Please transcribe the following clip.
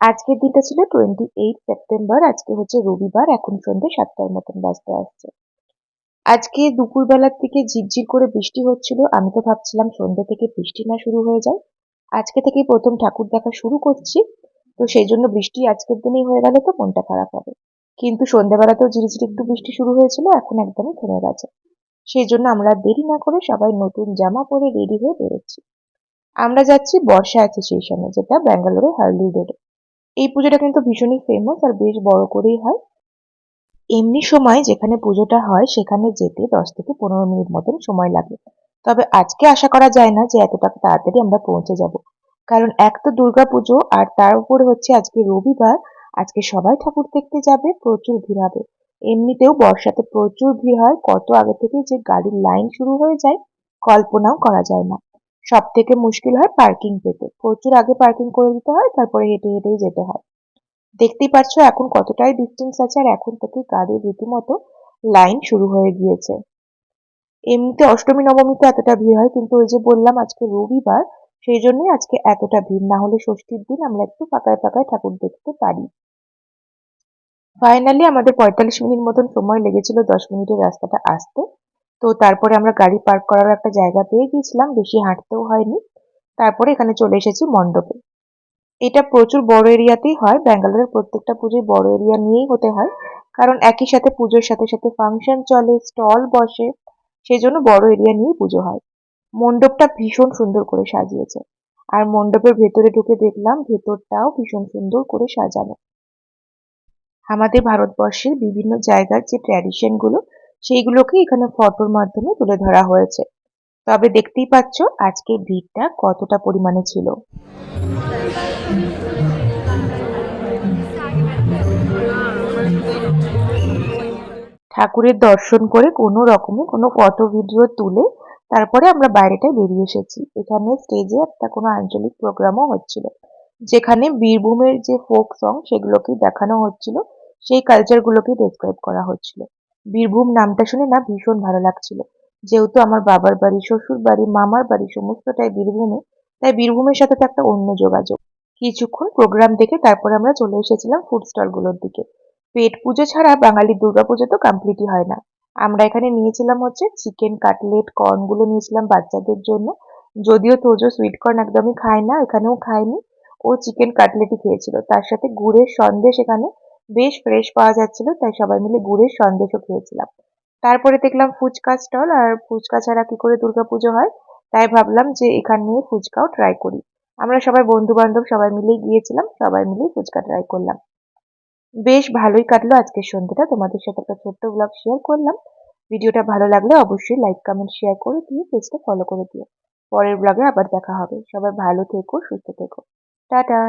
আজকের দিনটা ছিল টোয়েন্টি এইট সেপ্টেম্বর আজকে হচ্ছে রবিবার, এখন সন্ধ্যে সাতটার মতন বাজতে আসছে। আজকে দুপুরবেলার থেকে ঝিরঝির করে বৃষ্টি হচ্ছিল, আমি তো ভাবছিলাম সন্ধ্যে থেকে বৃষ্টি না শুরু হয়ে যায়। আজকে থেকেই প্রথম ঠাকুর দেখা শুরু করছি, তো সেই জন্য বৃষ্টি আজকের দিনেই হয়ে গেলে তো মনটা খারাপ হবে। কিন্তু সন্ধ্যাবেলাতেও ঝিরিঝিরি একটু বৃষ্টি শুরু হয়েছিল, এখন একদমই থেমে গেছে। সেই জন্য আমরা দেরি না করে সবাই নতুন জামা পরে রেডি হয়ে বেরোচ্ছি। আমরা যাচ্ছি বর্ষা অ্যাসোসিয়েশনে যেটা ব্যাঙ্গালোরের হার্লি রোডে। এই পুজোটা কিন্তু ভীষণই ফেমাস আর বেশ বড় করেই হয়। এমনি সময় যেখানে পুজোটা হয়, সেখানে যেতে দশ থেকে পনেরো মিনিট মতন সময় লাগে। তবে আজকে আশা করা যায় না যে এতটা তাড়াতাড়ি আমরা পৌঁছে যাব। কারণ এক তো দুর্গা পুজো আর তার উপরে হচ্ছে আজকে রবিবার। আজকে সবাই ঠাকুর দেখতে যাবে, প্রচুর ভিড় হবে। এমনিতেও বর্ষাতে প্রচুর ভিড় হয়। কত আগে থেকে যে গাড়ির লাইন শুরু হয়ে যায়, কল্পনাও করা যায় না। সব থেকে মুশকিল হয় পার্কিং পেতে। প্রচুর আগে পার্কিং করে দিতে হয়, তারপরে হেঁটে হেঁটেই যেতে হয়। দেখতেই পাচ্ছ এখন কতটাই ডিস্টেন্স আছে আর এখন থেকে গাড়ির রীতিমতো লাইন শুরু হয়ে গিয়েছে। এমনিতে অষ্টমী, নবমীতে এতটা ভিড় হয়, কিন্তু ওই যে বললাম আজকে রবিবার, সেই জন্যই আজকে এতটা ভিড়। না হলে ষষ্ঠীর দিন আমরা একটু পাকায় পাকায় ঠাকুর দেখতে পারি। ফাইনালি আমাদের পঁয়তাল্লিশ মিনিট মতন সময় লেগেছিল দশ মিনিটের রাস্তাটা আসতে। তো তারপরে আমরা গাড়ি পার্ক করার একটা জায়গা পেয়ে গিয়েছিলাম, বেশি হাঁটতেও হয়নি। তারপরে এখানে চলে এসেছি মণ্ডপে। এটা প্রচুর বড় এরিয়াতেই হয়, ব্যাঙ্গালোরের প্রত্যেকটা পুজোই বড় এরিয়া নিয়েই হতে হয়। কারণ একই সাথে পুজোর সাথে সাথে ফাংশন চলে স্টল বসে সেই জন্য বড় এরিয়া নিয়েই পুজো হয়। মণ্ডপটা ভীষণ সুন্দর করে সাজিয়েছে। আর মণ্ডপের ভেতরে ঢুকে দেখলাম, ভেতরটাও ভীষণ সুন্দর করে সাজানো। আমাদের ভারতবর্ষের বিভিন্ন জায়গার যে ট্র্যাডিশনগুলো সেইগুলোকে এখানে ফটোর মাধ্যমে তুলে ধরা হয়েছে। তবে দেখতেই পাচ্ছ আজকে ভিড়টা কতটা পরিমাণে ছিল। ঠাকুরের দর্শন করে কোনো রকমে কোনো ফটো ভিডিও তুলে তারপরে আমরা বাইরেটায় বেরিয়ে এসেছি। এখানে স্টেজে একটা কোনো আঞ্চলিক প্রোগ্রামও হচ্ছিল। যেখানে বীরভূমের যে ফোক সং সেগুলোকে দেখানো হচ্ছিল, সেই কালচারগুলোকে ডেসক্রাইব করা হচ্ছিল। বীরভূম নামটা শুনে না ভীষণ ভালো লাগছিল। যেহেতু আমার বাবার বাড়ি, শ্বশুর বাড়ি, মামার বাড়ি সমস্তটাই বীরভূমে, তাই বীরভূমের সাথে তো একটা অন্য যোগাযোগ। কিছুক্ষণ প্রোগ্রাম দেখে তারপরে আমরা চলে এসেছিলাম ফুড স্টলগুলোর দিকে। পেট পুজো ছাড়া বাঙালির দুর্গাপুজো তো কমপ্লিটই হয় না। আমরা এখানে নিয়েছিলাম হচ্ছে চিকেন কাটলেট কর্নগুলো নিয়েছিলাম বাচ্চাদের জন্য। যদিও তোজো সুইট কর্ন একদমই খায় না, এখানেও খায়নি। ও চিকেন কাটলেটই খেয়েছিল। তার সাথে গুড়ের সন্দেশ এখানে বেশ ফ্রেশ পাওয়া যাচ্ছিল, তাই সবাই মিলে গুড়ের সন্দেশও খেয়েছিলাম। তারপরে দেখলাম ফুচকা স্টল আর ফুচকা ছাড়া কি করে দুর্গাপুজো হয়, তাই ভাবলাম যে এখানে ফুচকাও ট্রাই করি। আমরা সবাই বন্ধু বান্ধব সবাই মিলেই গিয়েছিলাম, সবাই মিলেই ফুচকা ট্রাই করলাম। বেশ ভালোই কাটলো আজকের সন্ধ্যেটা, তোমাদের সাথে একটা ছোট্ট ব্লগ শেয়ার করলাম। ভিডিওটা ভালো লাগলে অবশ্যই লাইক কমেন্ট শেয়ার করে দিয়ে পেজটা ফলো করে দিও। পরের ব্লগে আবার দেখা হবে। সবাই ভালো থেকো, সুস্থ থেকো। টাটা!